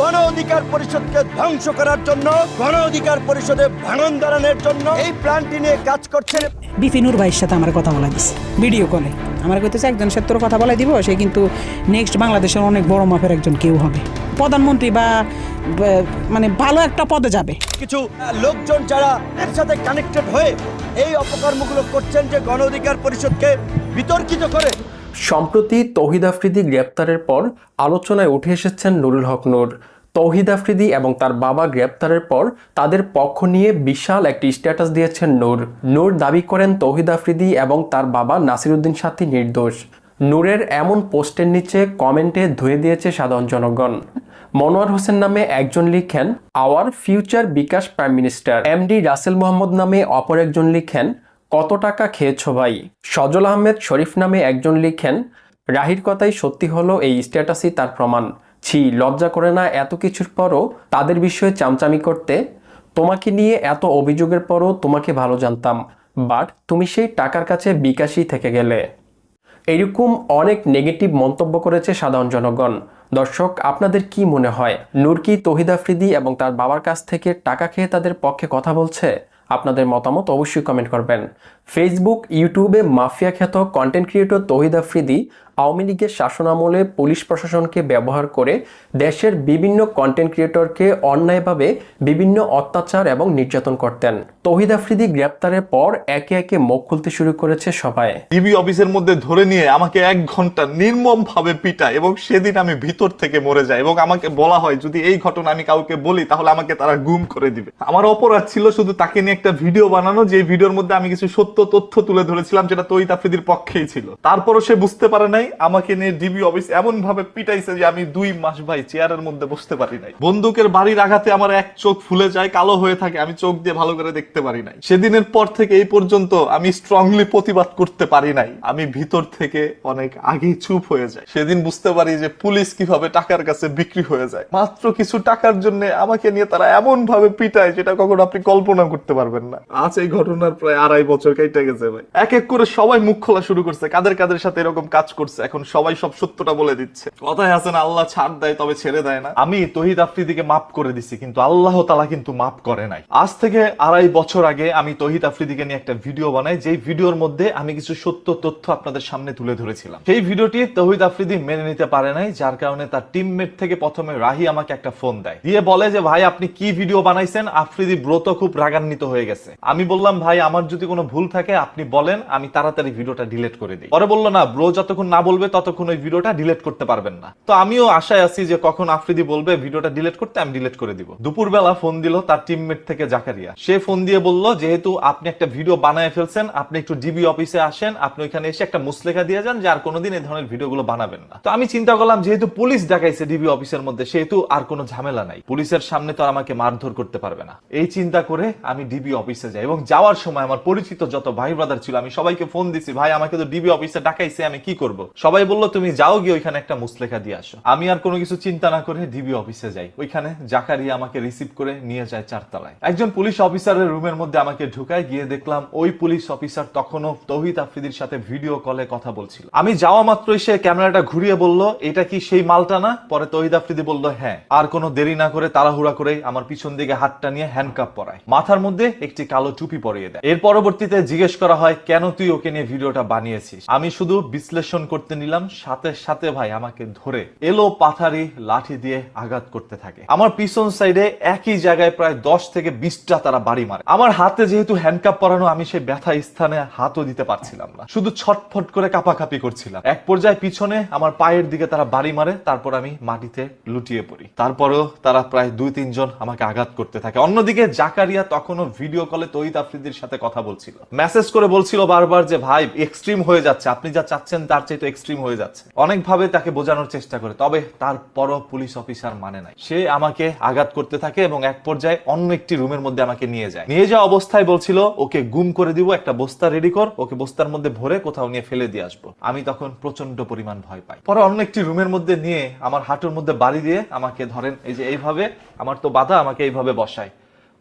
গণ অধিকার পরিষদকে ধ্বংস করার জন্য গণ অধিকার পরিষদে ভাঙন দাঁড়ানোর জন্য এই প্ল্যানটি নিয়ে কাজ করছেন বিপিনুর ভাইয়ের সাথে আমার কথা বলা দিছে। ভিডিও কলে। আমার কইতেছে একজন তোর কথা বলাই দিব সে কিন্তু নেক্সট বাংলাদেশের অনেক বড় মাপের একজন কেউ হবে। প্রধানমন্ত্রী বা বা মানে ভালো একটা পদে যাবে। কিছু লোকজন যারা এর সাথে কানেক্টেড হয়ে এই অপকর্মগুলো করছেন যে গণ অধিকার পরিষদকে বিতর্কিত করে সম্প্রতি তৌহিদ আফ্রিদি গ্রেপ্তারের পর আলোচনায় উঠে এসেছেন নুরুল হক নূর। তৌহিদ আফ্রিদি এবং তার বাবা গ্রেপ্তারের পর তাদের পক্ষ নিয়ে বিশাল একটি স্ট্যাটাস দিয়েছেন নূর। নূর দাবি করেন তৌহিদ আফ্রিদি এবং তার বাবা নাসিরুদ্দিন সাথী নির্দোষ। নূরের এমন পোস্টের নিচে কমেন্টে ধুয়ে দিয়েছে সাধারণ জনগণ। মনোয়ার হোসেন নামে একজন লিখেন, our future bKash prime minister. MD Rasel Mohammad নামে অপর একজন লিখেন কত টাকা খেয়েছো ভাই? সজল আহমেদ শরীফ নামে একজন লিখেন, রাহির কথাই সত্যি হলো এই স্ট্যাটাসই তার প্রমাণ। ছি, লজ্জা করে না এত কিছুর পরও তাদের বিষয়ে চামচামি করতে? তোমাকে নিয়ে এত অভিযোগের পরও তোমাকে ভালো জানতাম। বাট তুমি সেই টাকার কাছে বিকাশই থেকে গেলে। এরকম অনেক নেগেটিভ মন্তব্য করেছে সাধারণ জনগণ। দর্শক, আপনাদের কি মনে হয়? নুরকি তহিদ আফ্রিদি এবং তার বাবার কাছ থেকে টাকা খেয়ে তাদের পক্ষে কথা বলছে? আপনাদের মতামত অবশ্যই কমেন্ট করবেন। ফেসবুক ইউটিউবে মাফিয়া খ্যাত কন্টেন্ট ক্রিয়েটর তহিদ আফ্রিদি আওয়ামী লীগের শাসনামলে পুলিশ প্রশাসনকে ব্যবহার করে দেশের বিভিন্ন কন্টেন্ট ক্রিয়েটরকে অন্যায়ভাবে বিভিন্ন অত্যাচার এবং নির্যাতন করতেন। তহিদ আফ্রিদি গ্রেপ্তারের পর একে একে মুখ খুলতে শুরু করেছে সবাই ডিবি অফিসের মধ্যে ধরে নিয়ে আমাকে এক ঘণ্টা নির্মম ভাবে পিটায় এবং সেদিন আমি ভিতর থেকে মরে যাই এবং আমাকে বলা হয়, যদি এই ঘটনা আমি কাউকে বলি, তাহলে আমাকে তারা গুম করে দিবে। আমার অপরাধ ছিল শুধু তাকে নিয়ে একটা ভিডিও বানানো, যে ভিডিওর মধ্যে আমি কিছু সত্য তথ্য তুলে ধরেছিলাম, যেটা তৈত আফ্রিদির পক্ষেই ছিল। তারপরও সে বুঝতে পারে নাই, আমাকে নিয়ে ডিবি অফিস এমন ভাবে পিটাইছে যে আমি দুই মাস ভাই চেয়ারের মধ্যে বসতে পারি নাই। বন্দুকের বাড়ির আঘাতে আমার এক চোখ ফুলে যায়, কালো হয়ে থাকে, আমি চোখ দিয়ে ভালো করে দেখতে পারি নাই। সেদিনের পর থেকে এই পর্যন্ত আমি স্ট্রংলি প্রতিবাদ করতে পারি নাই। আমি ভিতর থেকে অনেক আগেই চুপ হয়ে যায় সেদিন বুঝতে পারি যে পুলিশ কীভাবে টাকার কাছে বিক্রি হয়ে যায়। মাত্র কিছু টাকার জন্য আমাকে নিয়ে তারা এমন ভাবে পিটায়, যেটা কখনো আপনি কল্পনা করতে পারবেন না। আজ এই ঘটনার প্রায় আড়াই বছর কেটে গেছে ভাই। এক এক করে সবাই মুখ খোলা শুরু করছে, কাদের কাদের সাথে এরকম কাজ করছে। এখন সবাই সব সত্যটা বলে দিচ্ছে। কথায় আল্লাহ ছাড় দেয় তবে ছেড়ে দেয় না। আমি তহিদ আফ্রিদিকে মাফ করে দিছি, কিন্তু আল্লাহ তালা কিন্তু মাফ করে নাই। আজ থেকে আড়াই বছর আগে আমি তহিদ আফ্রিদিকে নিয়ে একটা ভিডিও বানাই, যেই ভিডিওর মধ্যে আমি কিছু সত্য তথ্য আপনাদের সামনে তুলে ধরেছিলাম। সেই ভিডিওটি তহিদ আফ্রিদি মেনে নিতে পারে নাই, যার কারণে তার টিমমেট থেকে প্রথমে রাহি আমাকে একটা ফোন দেয়। দিয়ে বলে যে, ভাই, আপনি কি ভিডিও বানাইছেন? আফ্রিদি ব্রত খুব রাগান্বিত হয়ে গেছে। আমি বললাম, ভাই, আমার যদি কোনো ভুল থাকে আপনি বলেন, আমি তাড়াতাড়ি ভিডিওটা ডিলিট করে দিই। পরে বলল, না ব্রো যতক্ষণ না বলবে, ততক্ষণ ওই ভিডিওটা ডিলিট করতে পারবেন না। তো আমিও আশায় আছি যে কখন আফ্রিদি বলবে, ভিডিওটা ডিলিট করতে আমি ডিলিট করে দিব। দুপুরবেলা ফোন দিল তার টিমমেট থেকে জাকারিয়া। সে ফোন দিয়ে বলল, যেহেতু আপনি একটা ভিডিও বানায় ফেলছেন, আপনি একটু ডিবি অফিসে আসেন, আপনি ওইখানে এসে একটা মুসলেখা দিয়ে যান যে আর কোনোদিন এই ধরনের ভিডিওগুলো বানাবেন না। তো আমি চিন্তা করলাম, যেহেতু পুলিশ ডাকাইছে ডিবি অফিসের মধ্যে, সেহেতু আর কোনো ঝামেলা নাই। পুলিশের সামনে তো আমাকে মারধর করতে পারবে না। এই চিন্তা করে আমি ডিবি অফিসে যাই এবং যাওয়ার সময় আমার পরিচিত যত ভাই ব্রাদার ছিল, আমি সবাইকে ফোন দিছি, ভাই, আমাকে তো ডিবি অফিসে ডাকাইছে, আমি কি করব? সবাই বলল, তুমি যাও গিয়ে ওইখানে একটা মুসলেখা দিয়ে আসো। আমি আর কোনো কিছু চিন্তা না করে ডিবি অফিসে যাই। ওইখানে জাকারিয়া আমাকে রিসিভ করে নিয়ে যায় চারতলায়। একজন পুলিশ অফিসারের রুমের মধ্যে আমাকে ঢুকায়, গিয়ে দেখলাম ওই পুলিশ অফিসার তখনও তৌহিদ আফ্রিদির সাথে ভিডিও কলে কথা বলছিল। আমি যাওয়া মাত্রই সে ক্যামেরাটা ঘুরিয়ে বলল, এটা কি সেই মালটা না? পরে তৌহিদ আফ্রিদি বলল হ্যাঁ। আর কোনো দেরি না করে তাড়াহুড়া করে আমার পিছন দিকে হাতটা নিয়ে হ্যান্ডকাপ পরায়। মাথার মধ্যে একটি কালো টুপি পরিয়ে দেয়। এর পরবর্তীতে জিজ্ঞেস করা হয়, কেন তুই ওকে নিয়ে ভিডিওটা বানিয়েছিস? আমি শুধু বিশ্লেষণ করতে নিলাম, সাথে সাথে ভাই আমাকে ধরে এলো পাথারি লাঠি দিয়ে আঘাত করতে থাকে। আমার পিছন সাইডে একই জায়গায় প্রায় দশ থেকে বিশটা তারা বাড়ি মারে। আমার হাতে যেহেতু হ্যান্ডকাপ পরানো, আমি সেই ব্যথা স্থানে হাতও দিতে পারছিলাম না। শুধু ছটফট করে কাপাকাপি করছিলাম। এক পর্যায়ে পিছনে আমার পায়ের দিকে তারা বাড়ি মারে, তারপর আমি মাটিতে লুটিয়ে পড়ি। তারপরেও তারা প্রায় দুই, তিনজন আমাকে আঘাত করতে থাকে। অন্যদিকে জাকারিয়া তখনও ভিডিও কলে তৈত আফ্রিদির সাথে কথা বলছিল। মেসেজ করে বলছিল বারবার যে, ভাই এক্সট্রিম হয়ে যাচ্ছে। আপনি যা চাচ্ছেন, তার চাইতে এক্সট্রিম হয়ে যাচ্ছে। অনেকভাবে তাকে বোঝানোর চেষ্টা করে, তবে তারপরও পুলিশ অফিসার মানে নাই। সে আমাকে আঘাত করতে থাকে এবং এক পর্যায়ে অন্য একটি রুমের মধ্যে আমাকে নিয়ে যায়। নিয়ে যাওয়া অবস্থায় বলছিল, ওকে গুম করে দিব, একটা বস্তা রেডি কর, ওকে বস্তার মধ্যে ভরে কোথাও নিয়ে ফেলে দিয়ে আসব। আমি তখন প্রচণ্ড পরিমাণ ভয় পাই। পরে অন্য একটি রুমের মধ্যে নিয়ে আমার হাঁটুর মধ্যে বাড়ি দিয়ে আমাকে ধরেন, এই যে এইভাবে, আমার তো বাধা, আমাকে এইভাবে বসায়।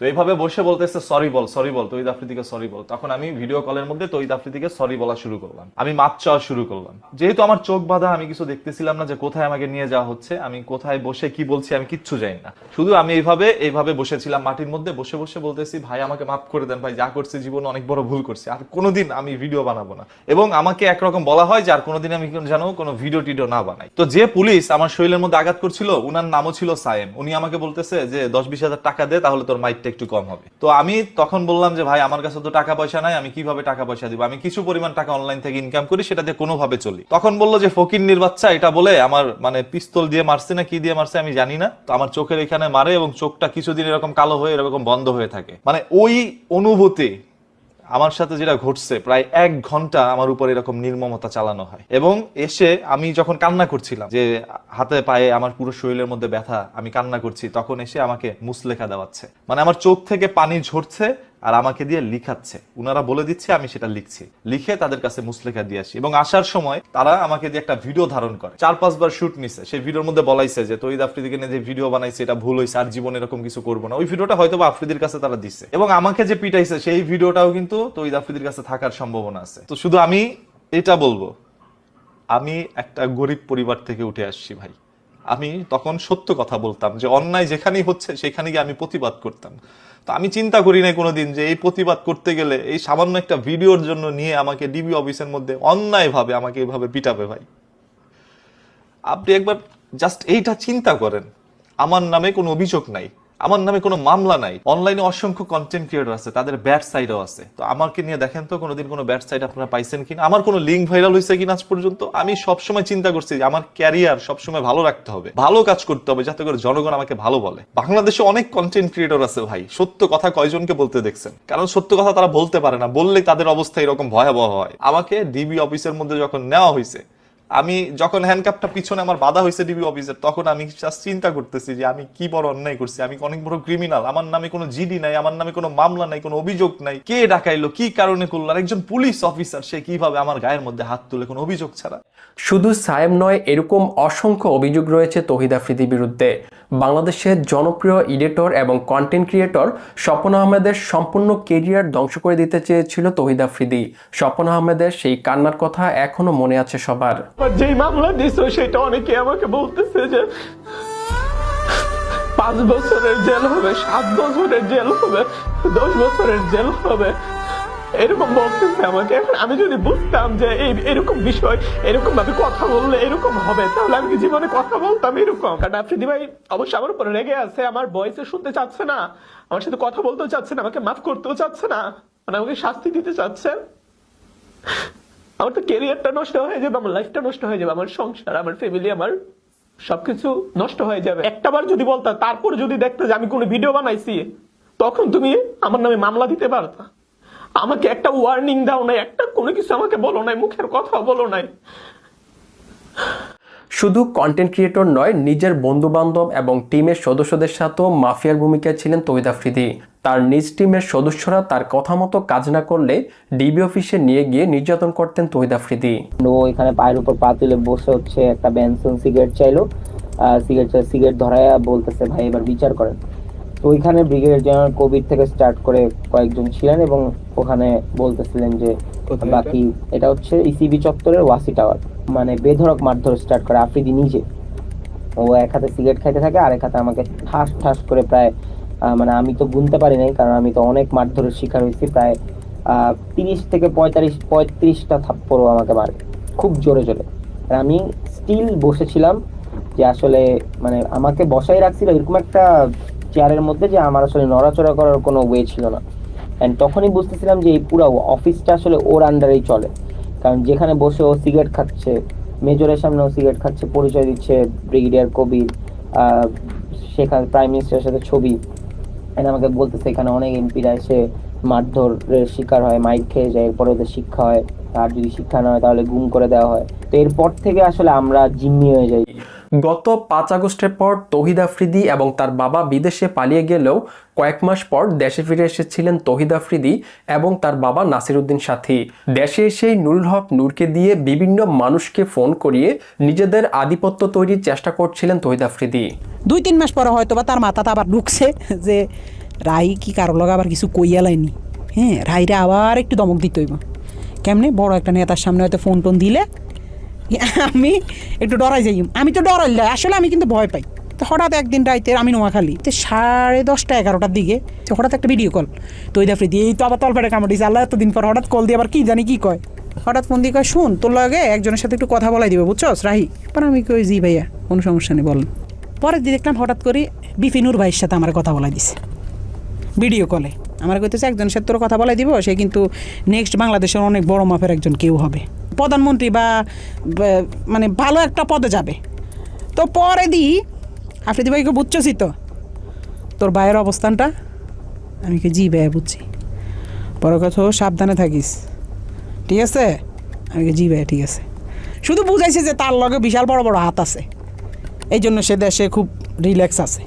তো এইভাবে বসে বলতেছে সরি বল সরি বল তৈদ আফ্রিদিকে সরি বল। তখন আমি ভিডিও কলের মধ্যে তৈদ আফ্রিদিকে সরি বলা শুরু করলাম। আমি মাপ চাওয়া শুরু করলাম। যেহেতু আমার চোখ বাঁধা, আমি কিছু দেখতেছিলাম না যে কোথায় আমাকে নিয়ে যাওয়া হচ্ছে, আমি কোথায় বসে কি বলছি আমি কিচ্ছু জানি না। শুধু আমি এইভাবে এইভাবে বসেছিলাম মাটির মধ্যে, বসে বসে বলতেছি, ভাই, আমাকে মাফ করে দেন, ভাই, যা করছি জীবনে অনেক বড় ভুল করছি, আর কোনোদিন আমি ভিডিও বানাবো না। এবং আমাকে একরকম বলা হয় যে, আর কোনোদিন আমি যেন কোনো ভিডিও টিডিও না বানাই। তো যে পুলিশ আমার শরীরের মধ্যে আঘাত করছিল, উনার নামও ছিল সায়েম। উনি আমাকে বলতেছে যে দশ বিশ হাজার টাকা দে, তাহলে তোর মাইটটা একটু কম হবে। তো আমি তখন বললাম যে, ভাই, আমার কাছে তো টাকা পয়সা নাই, আমি কীভাবে টাকা পয়সা দিব? আমি কিছু পরিমাণ টাকা অনলাইন থেকে ইনকাম করি সেটা দিয়ে কোনোভাবে চলি। তখন বলল যে ফকির নির্বাচ্চা এটা বলে আমার মানে পিস্তল দিয়ে মারছে না কি দিয়ে মারছে আমি জানি না। তো আমার চোখের এখানে মারে এবং চোখটা কিছুদিন এরকম কালো হয়ে, এরকম বন্ধ হয়ে থাকে। মানে ওই অনুভূতি আমার সাথে যেটা ঘটছে, প্রায় এক ঘণ্টা আমার উপর এরকম নির্মমতা চালানো হয়। এবং এসে আমি যখন কান্না করছিলাম যে হাতে পায়ে আমার পুরো শরীরের মধ্যে ব্যথা, আমি কান্না করছি, তখন এসে আমাকে মুসলেখা দেওয়াচ্ছে। মানে আমার চোখ থেকে পানি ঝরছে আর আমাকে দিয়ে লিখাচ্ছে। উনারা বলে দিচ্ছে, আমি সেটা লিখছি। লিখে তাদের কাছে মুসলেখা দিয়ে আসি। এবং আসার সময় তারা আমাকে দিয়ে একটা ভিডিও ধারণ করে। চার, পাঁচবার শুট নিছে। সেই ভিডিওর মধ্যে বলাইছে যে তৈদ আফ্রিদিকে নিয়ে যে ভিডিও বানাইছে, এটা ভুল হয়েছে আর জীবনে এরকম কিছু করব না। ওই ভিডিওটা হয়তো আফ্রিদির কাছে তারা দিচ্ছে এবং আমাকে যে পিটাইছে, সেই ভিডিওটাও কিন্তু তৈদ আফ্রিদির কাছে থাকার সম্ভাবনা আছে। তো শুধু আমি এটা বলব। আমি একটা গরিব পরিবার থেকে উঠে আসছি, ভাই। আমি তখন সত্য কথা বলতাম যে অন্যায় যেখানেই হচ্ছে সেখানে গিয়ে আমি প্রতিবাদ করতাম। তো আমি চিন্তা করি নাই কোনোদিন যে এই প্রতিবাদ করতে গেলে এই সামান্য একটা ভিডিওর জন্য নিয়ে আমাকে ডিবি অফিসের মধ্যে অন্যায়ভাবে আমাকে এভাবে পিটাবে ভাই। আপনি একবার জাস্ট এইটা চিন্তা করেন। আমার নামে কোনো অভিযোগ নাই। আমার নামে কোনো মামলা নাই। অনলাইনে অসংখ্য কন্টেন্ট ক্রিয়েটর আছে, তাদের ব্যাড সাইডও আছে। তো আমাকে নিয়ে দেখেন তো, কোনোদিন কোনো ব্যাড সাইড আপনারা পাইছেন কিনা? আমার কোনো লিঙ্ক ভাইরাল হয়েছে কিনা আজ পর্যন্ত? আমি সবসময় চিন্তা করছি যে আমার ক্যারিয়ার সবসময় ভালো রাখতে হবে, ভালো কাজ করতে হবে, যাতে করে জনগণ আমাকে ভালো বলে। বাংলাদেশে অনেক কন্টেন্ট ক্রিয়েটর আছে ভাই, সত্য কথা কয়জনকে বলতে দেখছেন? কারণ সত্য কথা তারা বলতে পারে না, বললে তাদের অবস্থা এরকম ভয়াবহ হয়। আমাকে ডিবি অফিসের মধ্যে যখন নেওয়া হয়েছে আমি যখন হ্যান্ডকাপটা পিছনে আমার বাধা হয়েছে ডিবি অফিসের তখন আমি চিন্তা করতেছি যে আমি কি বড় অন্যায় করছি, আমি অনেক বড় ক্রিমিনাল আমার নামে কোনো জিডি নাই, আমার নামে কোনো মামলা নাই, কোনো অভিযোগ নাই, কে ডাকাইলো কি কারণে করল, আর একজন পুলিশ অফিসার সে কীভাবে আমার গায়ের মধ্যে হাত তুলে কোনো অভিযোগ ছাড়া? শুধু সায়েম নয়, এরকম অসংখ্য অভিযোগ রয়েছে তহিদ আফ্রিদির বিরুদ্ধে। বাংলাদেশের জনপ্রিয় এডিটর এবং কন্টেন্ট ক্রিয়েটর স্বপন আহমেদের সম্পূর্ণ কেরিয়ার ধ্বংস করে দিতে চেয়েছিল তহিদ আফ্রিদি। স্বপন আহমেদের সেই কান্নার কথা এখনও মনে আছে সবার। যেই মামলা দিছো সেটা অনেকে আমাকে বলতেছে যে পাঁচ বছরের জেল হবে, সাত বছরের জেল হবে, দশ বছরের জেল হবে। এরকম বলতেছে আমাকে। এখন আমি যদি বুঝতাম যে এই এরকম বিষয়, এরকম ভাবে কথা বললে এরকম হবে, তাহলে আমি জীবনে কথা বলতাম এরকম? কারণ আফ্রিদি ভাই অবশ্যই আমার উপরে রেগে আছে, আমার ভয়েসে শুনতে চাচ্ছে না, আমার সাথে কথা বলতেও চাচ্ছে না, আমাকে মাফ করতেও চাচ্ছে না মানে আমাকে শাস্তি দিতে চাচ্ছে। আমার তো কেরিয়ারটা নষ্ট হয়ে যাবে, আমার লাইফটা নষ্ট হয়ে যাবে, আমার সংসার, আমার ফ্যামিলি আমার সবকিছু নষ্ট হয়ে যাবে। একটাবার যদি বলতা, তারপর যদি দেখতে যে আমি কোনো ভিডিও বানাইছি, তখন তুমি আমার নামে মামলা দিতে পারতা। আমাকে একটা ওয়ার্নিং দাও নাই একটা কোনো কিছু আমাকে বলো নাই মুখের কথা বলো নাই। শুধু কন্টেন্ট ক্রিয়েটর নয় নিজের বন্ধু বান্ধব এবং টিমের সদস্যদের সাথেও মাফিয়ার ভূমিকায় ছিলেন তহিদ আফ্রিদি। তার নিজ টিমের সদস্যরা তার কথা মতো কাজ না করলে ডিবি অফিসে নিয়ে গিয়ে নির্যাতন করতেন তহিদ আফ্রিদি। ও এখানে পায়ের উপর পা তুলে বসে হচ্ছে একটা বেনসন সিগারেট চাইলো। সিগারেট সিগারেট ধরায় বলতেছে ভাই এবার বিচার করেন। ওইখানে ব্রিগেডিয়ার জেনারেল কোভিড থেকে স্টার্ট করে কয়েকজন ছিলেন এবং ওখানে বলতেছিলেন যে বাকি এটা হচ্ছে ইসিবি চত্বরের ওয়াসি টাওয়ার। মানে বেধড়ক মারধর স্টার্ট করে আফ্রিদি নিজে। ও এক হাতে সিগারেট খাইতে থাকে আর এক হাতে আমাকে ঠাস ঠাস করে প্রায় মানে আমি তো গুনতে পারি নাই কারণ আমি তো অনেক মারধরের শিকার হয়েছি প্রায় তিরিশ থেকে পঁয়তাল্লিশ পঁয়ত্রিশটা থাপ্পড়ও আমাকে মারে খুব জোরে জোরে। আর আমি স্টিল বসেছিলাম যে আসলে মানে আমাকে বসাই রাখছিল এরকম একটা চেয়ারের মধ্যে যে আমার আসলে নড়াচড়া করার কোনো ওয়ে ছিল না। অ্যান্ড তখনই বুঝতেছিলাম যে এই পুরো অফিসটা আসলে ওর আন্ডারেই চলে। কারণ যেখানে বসে ও সিগারেট খাচ্ছে, মেজরের সামনে ও সিগারেট খাচ্ছে, পরিচয় দিচ্ছে ব্রিগেডিয়ার কবির সেখানে প্রাইম মিনিস্টারের সাথে ছবি। এন্ড আমাকে বলতেছে, এখানে অনেক এমপিরা এসে মারধরের শিকার হয় মাইক খেয়ে যায়, এরপরে ওদের শিক্ষা হয়। আর যদি শিক্ষা না হয় তাহলে গুম করে দেওয়া হয়। তো এরপর থেকে আসলে আমরা জিম্মি হয়ে যাই। গত পাঁচ আগস্টের পর তহিদ আফ্রিদি এবং তার বাবা বিদেশে পালিয়ে গেলেও কয়েক মাস পর দেশে ফিরে এসেছিলেন তহিদ আফ্রিদি এবং তার বাবা নাসিরুদ্দিন সাথী। দেশে এসেই নুরুল হক নূরকে দিয়ে বিভিন্ন মানুষকে ফোন করিয়ে নিজেদের আধিপত্য তৈরির চেষ্টা করছিলেন তহিদ আফ্রিদি। দুই তিন মাস পরে হয়তো বা তার মাথাতে আবার ঢুকছে যে রাই কি কারও লগা আবার কিছু কইয়া লাইনি? হ্যাঁ রাইরে আবার একটু দমক দিতে হইব। কেমনে? বড় একটা নেতার সামনে হয়তো ফোন টোন দিলে আমি একটু ডরাই যাই। আমি তো ডরাই যাই আসলে আমি কিন্তু ভয় পাই। তো হঠাৎ একদিন রাইতে আমি নোয়াখালী, তো সাড়ে দশটা এগারোটার দিকে, তো হঠাৎ একটা ভিডিও কল তো ওই দাফরি দিয়ে, এই তো আবার তলপেটে কামড় দিয়েছে আল্লাহ এতদিন পর হঠাৎ কল দিয়ে আবার কি জানি কী কয়? হঠাৎ ফোন দিয়ে কয়, শুন, তোর লগে একজনের সাথে একটু কথা বলাই দিবে, বুঝছস, রাহি? পর আমি কই, জি ভাইয়া, কোনো সমস্যা নেই, বলেন। দিন দেখলাম হঠাৎ করে বিপিনুর ভাইয়ের সাথে আমার কথা বলাই দিছে ভিডিও কলে আমার কইতেছে একজনের সাথে তোর কথা বলাই দিব, সে কিন্তু নেক্সট বাংলাদেশের অনেক বড় মাপের একজন কেউ হবে। প্রধানমন্ত্রী বা মানে ভালো একটা পদে যাবে। তো পরে দি, আফ্রিদি ভাইকে বুঝছি তো, তোর ভাইয়ের অবস্থানটা? আমি কি জি ভাইয়া, বুঝছি। পরে কথা সাবধানে থাকিস। ঠিক আছে? আমি কি জি ভাইয়া, ঠিক আছে। শুধু বুঝাইছে যে তার লগে বিশাল বড় বড় হাত আছে। এই জন্য সে দেশে খুব রিল্যাক্স আছে।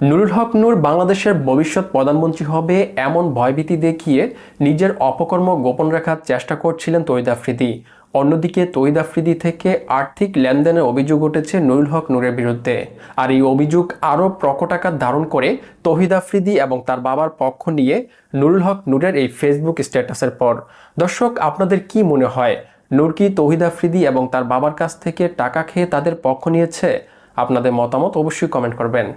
নুরুল হক নূর বাংলাদেশের ভবিষ্যৎ প্রধানমন্ত্রী হবে এমন ভয়ভীতি দেখিয়ে নিজের অপকর্ম গোপন রাখার চেষ্টা করছিলেন তৈদ আফ্রিদি। অন্যদিকে তৈদ আফ্রিদি থেকে আর্থিক লেনদেনের অভিযোগ উঠেছে নুরুল হক নূরের বিরুদ্ধে। আর এই অভিযোগ আরও প্রকট আকার ধারণ করে তহিদ আফ্রিদি এবং তার বাবার পক্ষ নিয়ে নুরুল হক নূরের এই ফেসবুক স্ট্যাটাসের পর। দর্শক, আপনাদের কি মনে হয়? নূর কি তহিদ আফ্রিদি এবং তার বাবার কাছ থেকে টাকা খেয়ে তাদের পক্ষ নিয়েছে? আপনাদের মতামত অবশ্যই কমেন্ট করবেন।